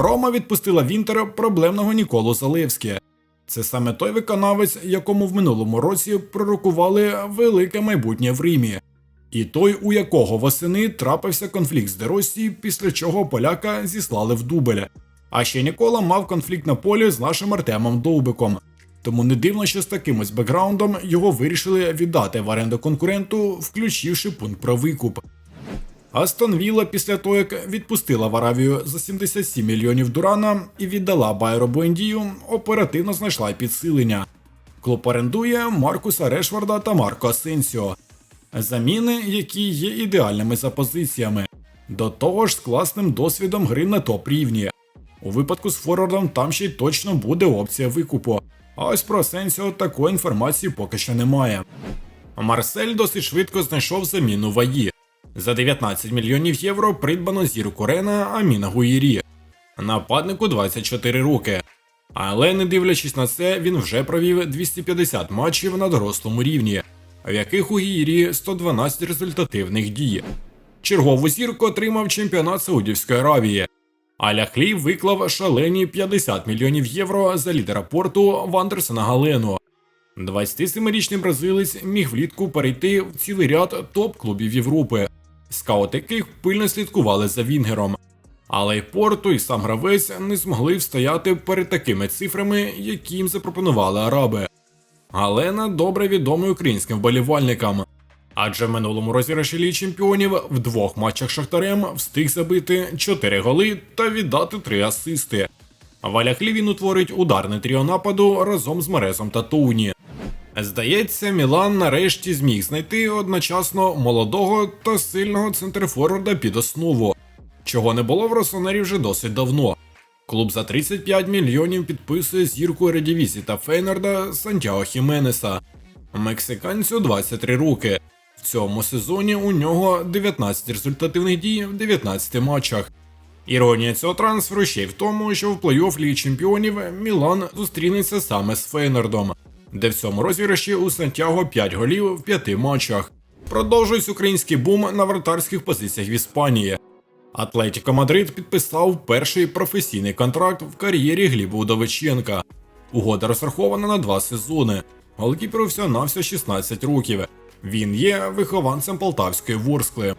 Рома відпустила в Інтер проблемного Ніколу Залевське. Це саме той виконавець, якому в минулому році пророкували велике майбутнє в Римі. І той, у якого восени трапився конфлікт з Деросі, після чого поляка зіслали в дубель. А ще Нікола мав конфлікт на полі з нашим Артемом Довбиком. Тому не дивно, що з таким ось бекграундом його вирішили віддати в оренду конкуренту, включивши пункт про викуп. Астон Вілла після того, як відпустила в Аравію за 77 мільйонів Дурана і віддала Байро Буендію, оперативно знайшла підсилення. Клуб орендує Маркуса Решварда та Марко Асенсіо. Заміни, які є ідеальними за позиціями, до того ж з класним досвідом гри на топ рівні. У випадку з Форвардом там ще й точно буде опція викупу. А ось про Асенсіо такої інформації поки що немає. Марсель досить швидко знайшов заміну ваї. За 19 мільйонів євро придбано зірку Рена Аміна Гуїрі. Нападнику 24 роки. Але не дивлячись на це, він вже провів 250 матчів на дорослому рівні, в яких у Гіїрі 112 результативних дій. Чергову зірку отримав чемпіонат Саудівської Аравії. Аля Хліб виклав шалені 50 мільйонів євро за лідера порту Вандерсона Галену. 27-річний бразилець міг влітку перейти в цілий ряд топ-клубів Європи, скаути яких пильно слідкували за Вінгером. Але й Порту, і сам гравець не змогли встояти перед такими цифрами, які їм запропонували араби. Галена добре відомий українським вболівальникам. Адже в минулому розіграші Ліги чемпіонів в двох матчах Шахтарем встиг забити 4 голи та віддати 3 асисти. В Аляхлі він утворить ударне тріо нападу разом з Мересом та Тоуні. Здається, Мілан нарешті зміг знайти одночасно молодого та сильного центрфорварда під основу, чого не було в Росонері вже досить давно. Клуб за 35 мільйонів підписує зірку Редівісі та Фейнарда Сантьяго Хіменеса. Мексиканцю 23 роки. В цьому сезоні у нього 19 результативних дій в 19 матчах. Іронія цього трансферу ще й в тому, що в плей-офф Ліги Чемпіонів Мілан зустрінеться саме з Фейнардом, де в цьому розіграші у Сантьяго 5 голів в 5 матчах. Продовжується український бум на вратарських позиціях в Іспанії. Атлетіко Мадрид підписав перший професійний контракт в кар'єрі Гліба Удовиченка. Угода розрахована на два сезони. Голкіперу всього навсього 16 років. Він є вихованцем полтавської Ворскли.